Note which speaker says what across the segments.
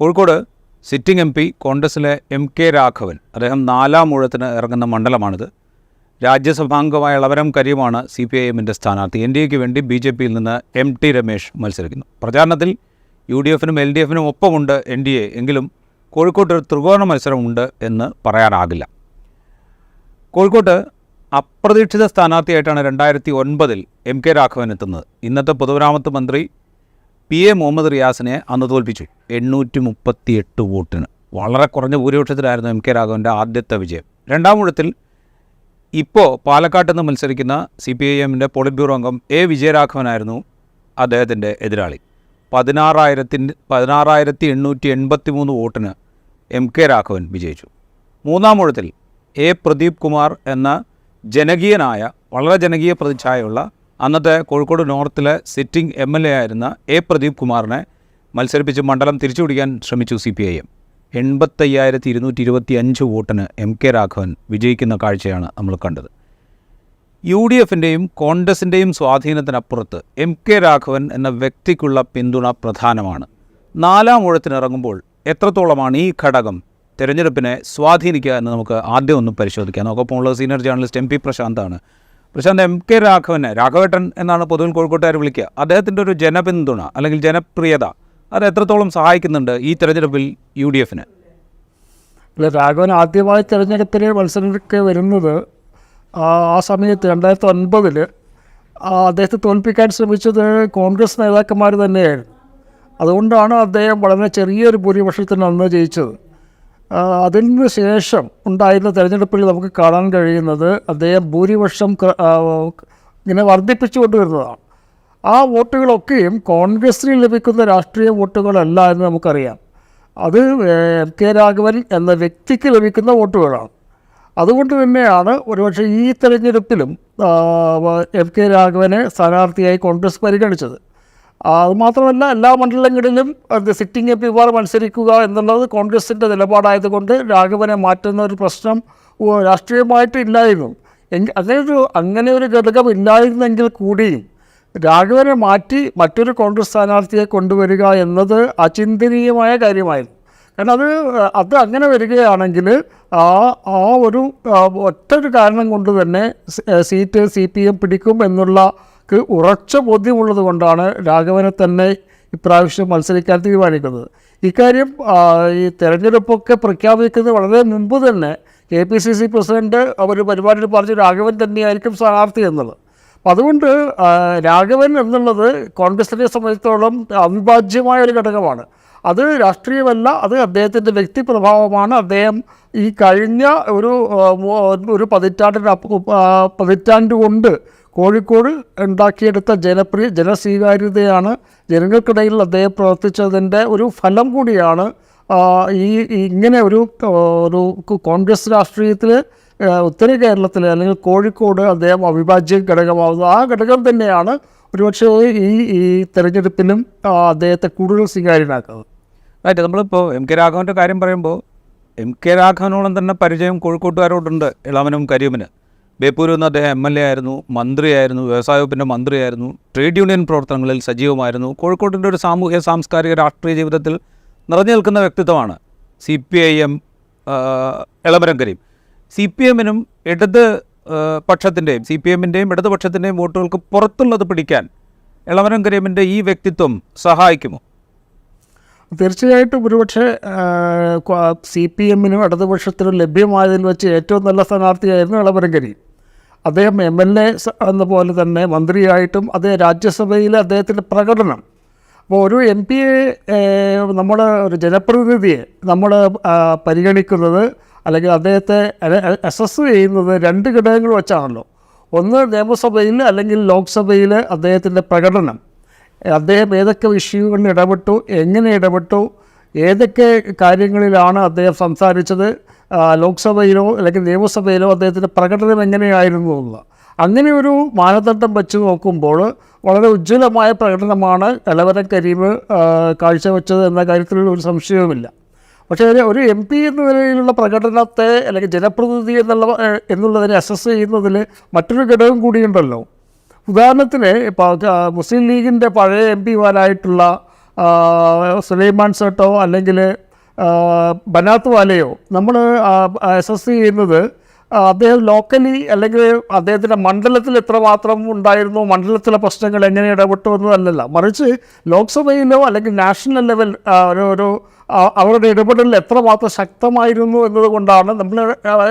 Speaker 1: Kozhikode sitting M P കോൺഗ്രസിലെ M K Raghavan അദ്ദേഹം നാലാം ഊഴത്തിന് ഇറങ്ങുന്ന മണ്ഡലമാണിത്. രാജ്യസഭാംഗമായ ഇളവരം കരീമാണ് സി പി ഐ എമ്മിന്റെ സ്ഥാനാർത്ഥി. എൻ ഡി എക്ക് വേണ്ടി ബി ജെ പിയിൽ നിന്ന് എം ടി രമേശ് മത്സരിക്കുന്നു. പ്രചാരണത്തിൽ യു ഡി എഫിനും എൽ ഡി എഫിനും ഒപ്പമുണ്ട് എൻ ഡി എ എങ്കിലും കോഴിക്കോട്ട് ഒരു ത്രികോണ മത്സരമുണ്ട് എന്ന് പറയാനാകില്ല. കോഴിക്കോട്ട് അപ്രതീക്ഷിത സ്ഥാനാർത്ഥിയായിട്ടാണ് രണ്ടായിരത്തി ഒൻപതിൽ എം കെ രാഘവൻ എത്തുന്നത്. ഇന്നത്തെ പൊതുമരാമത്ത് മന്ത്രി പി എ മുഹമ്മദ് റിയാസിനെ അന്ന് തോൽപ്പിച്ചു. എണ്ണൂറ്റി മുപ്പത്തി എട്ട് വോട്ടിന്. വളരെ കുറഞ്ഞ ഭൂരിപക്ഷത്തിലായിരുന്നു എം കെ രാഘവന്റെ ആദ്യത്തെ വിജയം. രണ്ടാം ഊഴത്തിൽ ഇപ്പോൾ പാലക്കാട്ട് നിന്ന് മത്സരിക്കുന്ന സി പി ഐ എമ്മിന്റെ പോളിറ്റ് ബ്യൂറോ അംഗം എ വിജയരാഘവനായിരുന്നു അദ്ദേഹത്തിന്റെ എതിരാളി. പതിനാറായിരത്തിന്റെ പതിനാറായിരത്തി എണ്ണൂറ്റി എൺപത്തി മൂന്ന് വോട്ടിന് എം കെ രാഘവൻ വിജയിച്ചു. മൂന്നാം ഊഴത്തിൽ എ പ്രദീപ് കുമാർ എന്ന ജനകീയനായ വളരെ ജനകീയ പ്രതിച്ഛായയുള്ള അന്നത്തെ കോഴിക്കോട് നോർത്തിലെ സിറ്റിംഗ് എം എൽ എ ആയിരുന്ന എ പ്രദീപ് കുമാറിനെ മത്സരിപ്പിച്ച് മണ്ഡലം തിരിച്ചുപിടിക്കാൻ ശ്രമിച്ചു സി പി ഐ എം. എൺപത്തയ്യായിരത്തി ഇരുന്നൂറ്റി ഇരുപത്തി അഞ്ച് വോട്ടിന് എം കെ രാഘവൻ വിജയിക്കുന്ന കാഴ്ചയാണ് നമ്മൾ കണ്ടത്. യു ഡി എഫിന്റെയും കോൺഗ്രസിന്റെയും സ്വാധീനത്തിനപ്പുറത്ത് എം കെ രാഘവൻ എന്ന വ്യക്തിക്കുള്ള പിന്തുണ പ്രധാനമാണ്. നാലാം ഊഴത്തിനിറങ്ങുമ്പോൾ എത്രത്തോളമാണ് ഈ ഘടകം തിരഞ്ഞെടുപ്പിനെ സ്വാധീനിക്കുക എന്ന് നമുക്ക് ആദ്യം ഒന്ന് പരിശോധിക്കാം. നമുക്കൊപ്പം ഉള്ളത് സീനിയർ ജേർണലിസ്റ്റ് എം പി പ്രശാന്താണ് പ്രശാന്ത് എം കെ രാഘവനെ രാഘവേട്ടൻ എന്നാണ് പൊതുവിൽ കോഴിക്കോട്ടുകാർ വിളിക്കുക. അദ്ദേഹത്തിന്റെ ഒരു ജനപിന്തുണ അല്ലെങ്കിൽ ജനപ്രിയത അത് എത്രത്തോളം സഹായിക്കുന്നുണ്ട് ഈ തെരഞ്ഞെടുപ്പിൽ യു ഡി എഫിന്
Speaker 2: അല്ല രാഘവൻ ആദ്യമായി തിരഞ്ഞെടുപ്പിൽ മത്സരത്തിലേക്ക് വരുന്നത് ആ സമയത്ത് രണ്ടായിരത്തി ഒൻപതിൽ അദ്ദേഹത്തെ തോൽപ്പിക്കാൻ ശ്രമിച്ചത് കോൺഗ്രസ് നേതാക്കന്മാർ തന്നെയായിരുന്നു. അതുകൊണ്ടാണ് അദ്ദേഹം വളരെ ചെറിയൊരു ഭൂരിപക്ഷത്തിന് അന്ന് ജയിച്ചത്. അതിന് ശേഷം ഉണ്ടായിരുന്ന തെരഞ്ഞെടുപ്പിൽ നമുക്ക് കാണാൻ കഴിയുന്നത് അദ്ദേഹം ഭൂരിപക്ഷം ഇങ്ങനെ വർദ്ധിപ്പിച്ചു കൊണ്ടുവരുന്നതാണ് ആ വോട്ടുകളൊക്കെയും കോൺഗ്രസിന് ലഭിക്കുന്ന രാഷ്ട്രീയ വോട്ടുകളല്ല എന്ന് നമുക്കറിയാം. അത് എം കെ രാഘവൻ എന്ന വ്യക്തിക്ക് ലഭിക്കുന്ന വോട്ടുകളാണ്. അതുകൊണ്ട് തന്നെയാണ് ഒരുപക്ഷെ ഈ തെരഞ്ഞെടുപ്പിലും എം കെ രാഘവനെ സ്ഥാനാർത്ഥിയായി കോൺഗ്രസ് പരിഗണിച്ചത്. അതുമാത്രമല്ല എല്ലാ മണ്ഡലങ്ങളിലും സിറ്റിംഗ് എം പിമാർ മത്സരിക്കുക എന്നുള്ളത് കോൺഗ്രസിന്റെ നിലപാടായതുകൊണ്ട് രാഘവനെ മാറ്റുന്ന ഒരു പ്രശ്നം രാഷ്ട്രീയമായിട്ട് ഇല്ലായിരുന്നു. എങ്കിൽ അങ്ങനെ ഒരു അങ്ങനെ ഒരു ഘടകം ഇല്ലായിരുന്നെങ്കിൽ കൂടിയും രാഘവനെ മാറ്റി മറ്റൊരു കോൺഗ്രസ് സ്ഥാനാർത്ഥിയെ കൊണ്ടുവരിക എന്നത് അചിന്തനീയമായ കാര്യമായിരുന്നു. കാരണം അത് അത് അങ്ങനെ വരികയാണെങ്കിൽ ആ ആ ഒരു ഒറ്റൊരു കാരണം കൊണ്ട് തന്നെ സീറ്റ് സി പി എം പിടിക്കും എന്നുള്ള ക്ക് ഉറച്ച ബോധ്യമുള്ളത് കൊണ്ടാണ് രാഘവനെ തന്നെ ഇപ്രാവശ്യം മത്സരിക്കാൻ തീരുമാനിക്കുന്നത്. ഇക്കാര്യം ഈ തെരഞ്ഞെടുപ്പൊക്കെ പ്രഖ്യാപിക്കുന്നത് വളരെ മുമ്പ് തന്നെ K P C C president അവർ പരിപാടിയിൽ പറഞ്ഞു രാഘവൻ തന്നെയായിരിക്കും സ്ഥാനാർത്ഥി എന്നുള്ളത്. അപ്പം അതുകൊണ്ട് രാഘവൻ എന്നുള്ളത് കോൺഗ്രസിനെ സംബന്ധിച്ചിടത്തോളം അവിഭാജ്യമായ ഒരു ഘടകമാണ്. അത് രാഷ്ട്രീയമല്ല അത് അദ്ദേഹത്തിന്റെ വ്യക്തിപ്രഭാവമാണ് അദ്ദേഹം ഈ കഴിഞ്ഞ ഒരു ഒരു ആ, പതിറ്റാണ്ട് കൊണ്ട് കോഴിക്കോട് ഉണ്ടാക്കിയെടുത്ത ജനപ്രിയ ജനസ്വീകാര്യതയാണ് ജനങ്ങൾക്കിടയിൽ അദ്ദേഹം പ്രവർത്തിച്ചതിന്റെ ഒരു ഫലം കൂടിയാണ് ഈ ഇങ്ങനെ ഒരു ഒരു കോൺഗ്രസ് രാഷ്ട്രീയത്തിൽ ഉത്തര കേരളത്തിൽ അല്ലെങ്കിൽ കോഴിക്കോട് അദ്ദേഹം അവിഭാജ്യ ഘടകമാവുന്നത്. ആ ഘടകം തന്നെയാണ് ഒരുപക്ഷെ ഈ ഈ തെരഞ്ഞെടുപ്പിലും അദ്ദേഹത്തെ കൂടുതൽ സ്വീകാര്യനാക്കുന്നത്.
Speaker 1: റൈറ്റ് നമ്മളിപ്പോൾ എം കെ രാഘവന്റെ കാര്യം പറയുമ്പോൾ എം കെ രാഘവനോളം തന്നെ പരിചയം കോഴിക്കോട്ടുകാരോടുണ്ട് ഇളവനും കരീമിന്. ബേപ്പൂരിൽ നിന്ന് അദ്ദേഹം എം എൽ എ ആയിരുന്നു മന്ത്രിയായിരുന്നു വ്യവസായ വകുപ്പിന്റെ മന്ത്രിയായിരുന്നു ട്രേഡ് യൂണിയൻ പ്രവർത്തനങ്ങളിൽ സജീവമായിരുന്നു. കോഴിക്കോട്ടിന്റെ ഒരു സാമൂഹ്യ സാംസ്കാരിക രാഷ്ട്രീയ ജീവിതത്തിൽ നിറഞ്ഞു നിൽക്കുന്ന വ്യക്തിത്വമാണ് C P I M Elamaram Kareem. C P എമ്മിനും ഇടത് പക്ഷത്തിന്റെയും സി പി എമ്മിന്റെയും ഇടതുപക്ഷത്തിന്റെയും വോട്ടുകൾക്ക് പുറത്തുള്ളത് പിടിക്കാൻ എളമരം കരീമിന്റെ ഈ വ്യക്തിത്വം സഹായിക്കുമോ?
Speaker 2: തീർച്ചയായിട്ടും ഒരുപക്ഷെ സി പി എമ്മിനും ഇടതുപക്ഷത്തിനും ലഭ്യമായതിൽ വെച്ച് ഏറ്റവും നല്ല സ്ഥാനാർത്ഥിയായിരുന്നു ഇളവരങ്കരി അദ്ദേഹം എം എൽ എ എന്ന പോലെ തന്നെ മന്ത്രിയായിട്ടും അതേ രാജ്യസഭയിലെ അദ്ദേഹത്തിന്റെ പ്രകടനം. അപ്പോൾ ഒരു എം പിയെ നമ്മൾ ഒരു ജനപ്രതിനിധിയെ നമ്മൾ പരിഗണിക്കുന്നത് അല്ലെങ്കിൽ അദ്ദേഹത്തെ അസസ് ചെയ്യുന്നത് രണ്ട് ഘടകങ്ങൾ വെച്ചാണല്ലോ. ഒന്ന് നിയമസഭയിൽ അല്ലെങ്കിൽ ലോക്സഭയിൽ അദ്ദേഹത്തിന്റെ പ്രകടനം. അദ്ദേഹം ഏതൊക്കെ വിഷയങ്ങളിൽ ഇടപെട്ടു എങ്ങനെ ഇടപെട്ടു ഏതൊക്കെ കാര്യങ്ങളിലാണ് അദ്ദേഹം സംസാരിച്ചത്? ലോക്സഭയിലോ അല്ലെങ്കിൽ നിയമസഭയിലോ അദ്ദേഹത്തിന്റെ പ്രകടനം എങ്ങനെയായിരുന്നു എന്ന്. അങ്ങനെ ഒരു മാനദണ്ഡം വെച്ച് നോക്കുമ്പോൾ വളരെ ഉജ്ജ്വലമായ പ്രകടനമാണ് എലവരം കരീം കാഴ്ചവെച്ചത് എന്ന കാര്യത്തിൽ ഒരു സംശയവുമില്ല. പക്ഷേ ഒരു- എം പി എന്ന നിലയിലുള്ള പ്രകടനത്തെ അല്ലെങ്കിൽ ജനപ്രതിനിധി എന്നുള്ള എന്നുള്ളതിനെ അസസ് ചെയ്യുന്നതിൽ മറ്റൊരു ഘടകം കൂടിയുണ്ടല്ലോ. ഉദാഹരണത്തിന് ഇപ്പോൾ മുസ്ലിം ലീഗിന്റെ പഴയ എം പിമാരായിട്ടുള്ള സുലൈമാൻ സേട്ടോ അല്ലെങ്കിൽ ബനാത്ത് വാലയോ നമ്മൾ എസ് ചെയ്യുന്നത് അദ്ദേഹം ലോക്കലി അല്ലെങ്കിൽ അദ്ദേഹത്തിന്റെ മണ്ഡലത്തിൽ എത്രമാത്രം ഉണ്ടായിരുന്നു മണ്ഡലത്തിലെ പ്രശ്നങ്ങൾ എങ്ങനെ ഇടപെട്ടു എന്നതല്ലല്ല. മറിച്ച് ലോക്സഭയിലോ അല്ലെങ്കിൽ നാഷണൽ ലെവൽ ഒരു ഒരു അവരുടെ ഇടപെടലിൽ എത്രമാത്രം ശക്തമായിരുന്നു എന്നതുകൊണ്ടാണ് നമ്മൾ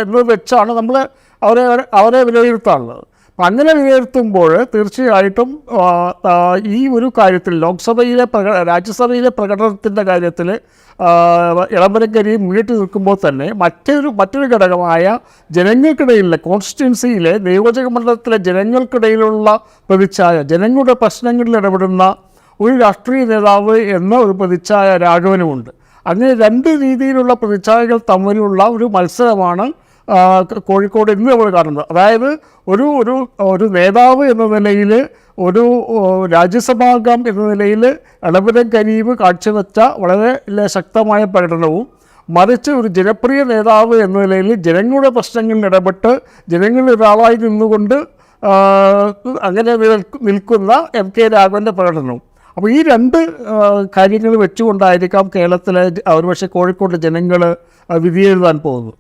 Speaker 2: എന്നത് വെച്ചാണ് നമ്മൾ അവരെ അവരെ വിലയിരുത്താറുള്ളത്. അപ്പം അങ്ങനെ വിലയിരുത്തുമ്പോൾ തീർച്ചയായിട്ടും ഈ ഒരു കാര്യത്തിൽ ലോക്സഭയിലെ പ്രക രാജ്യസഭയിലെ പ്രകടനത്തിന്റെ കാര്യത്തിൽ ഇളമരക്കരി മുന്നിട്ട് നിൽക്കുമ്പോൾ തന്നെ മറ്റൊരു മറ്റൊരു ഘടകമായ ജനങ്ങൾക്കിടയിലെ കോൺസ്റ്റിറ്റ്യൻസിയിലെ നിയോജക മണ്ഡലത്തിലെ ജനങ്ങൾക്കിടയിലുള്ള പ്രതിച്ഛായ ജനങ്ങളുടെ പ്രശ്നങ്ങളിൽ ഇടപെടുന്ന ഒരു രാഷ്ട്രീയ നേതാവ് എന്ന ഒരു പ്രതിച്ഛായ രാഘവനുമുണ്ട്. അങ്ങനെ രണ്ട് രീതിയിലുള്ള പ്രതിച്ഛായകൾ തമ്മിലുള്ള ഒരു മത്സരമാണ് കോഴിക്കോട് ഇന്ന് നമ്മൾ കാണുന്നത്. അതായത് ഒരു ഒരു ഒരു നേതാവ് എന്ന നിലയിൽ ഒരു രാജ്യസഭാംഗം എന്ന നിലയിൽ ഇളവരം കരീബ് കാഴ്ചവെച്ച വളരെ ശക്തമായ പ്രകടനവും മറിച്ച് ഒരു ജനപ്രിയ നേതാവ് എന്ന നിലയിൽ ജനങ്ങളുടെ പ്രശ്നങ്ങളിൽ ഇടപെട്ട് ജനങ്ങളിൽ ഒരാളായി നിന്നുകൊണ്ട് അങ്ങനെ നിൽക്ക് നിൽക്കുന്ന എം കെ രാഘവന്റെ പ്രകടനവും. അപ്പോൾ ഈ രണ്ട് കാര്യങ്ങൾ വെച്ചുകൊണ്ടായിരിക്കാം കേരളത്തിലെ ഒരുപക്ഷെ കോഴിക്കോട് ജനങ്ങൾ വിധിയെഴുതാൻ പോകുന്നത്.